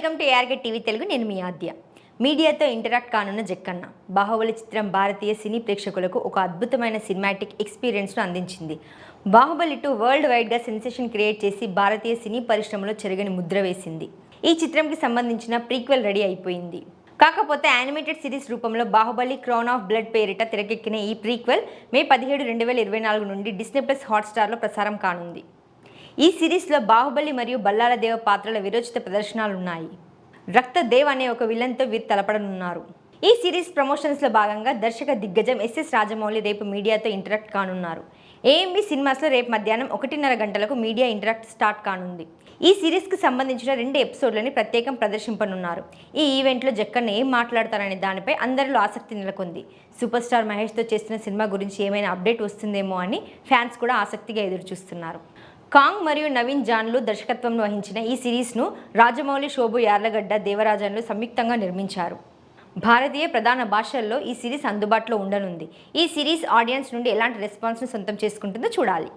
KRK TV Telugu నేను మీ ఆద్య. మీడియాతో ఇంటరాక్ట్ కానున్న జక్కన్న బాహుబలి చిత్రం భారతీయ సినీ ప్రేక్షకులకు ఒక అద్భుతమైన సినిమాటిక్ ఎక్స్పీరియన్స్ను అందించింది. బాహుబలి టూ వరల్డ్ వైడ్గా సెన్సేషన్ క్రియేట్ చేసి భారతీయ సినీ పరిశ్రమలో చెరగని ముద్ర వేసింది. ఈ చిత్రంకి సంబంధించిన ప్రీక్వెల్ రెడీ అయిపోయింది. కాకపోతే యానిమేటెడ్ సిరీస్ రూపంలో బాహుబలి క్రౌన్ ఆఫ్ బ్లడ్ పేరిట తెరకెక్కిన ఈ ప్రీక్వెల్ మే పదిహేడు రెండు వేల ఇరవై నాలుగు నుండి డిస్నీ ప్లస్ హాట్స్టార్లో ప్రసారం కానుంది. ఈ సిరీస్లో బాహుబలి మరియు బల్లాల దేవ పాత్రల విరోచిత ప్రదర్శనలున్నాయి. రక్త దేవ్ అనే ఒక విలన్తో వీరు తలపడనున్నారు. ఈ సిరీస్ ప్రమోషన్స్లో భాగంగా దర్శక దిగ్గజం ఎస్ఎస్ రాజమౌళి రేపు మీడియాతో ఇంటరాక్ట్ కానున్నారు. ఏఎంబి సినిమాస్లో రేపు మధ్యాహ్నం ఒకటిన్నర గంటలకు మీడియా ఇంటరాక్ట్ స్టార్ట్ కానుంది. ఈ సిరీస్కి సంబంధించిన రెండు ఎపిసోడ్లని ప్రత్యేకం ప్రదర్శింపనున్నారు. ఈ ఈవెంట్లో జక్కన్న ఏం మాట్లాడతారనే దానిపై అందరిలో ఆసక్తి నెలకొంది. సూపర్ స్టార్ మహేష్తో చేస్తున్న సినిమా గురించి ఏమైనా అప్డేట్ వస్తుందేమో అని ఫ్యాన్స్ కూడా ఆసక్తిగా ఎదురుచూస్తున్నారు. కాంగ్ మరియు నవీన్ జాన్లు దర్శకత్వం వహించిన ఈ సిరీస్ను రాజమౌళి శోభు యార్లగడ్డ దేవరాజన్లు సంయుక్తంగా నిర్మించారు. భారతీయ ప్రధాన భాషల్లో ఈ సిరీస్ అందుబాటులో ఉండనుంది. ఈ సిరీస్ ఆడియన్స్ నుండి ఎలాంటి రెస్పాన్స్ను సొంతం చేసుకుంటుందో చూడాలి.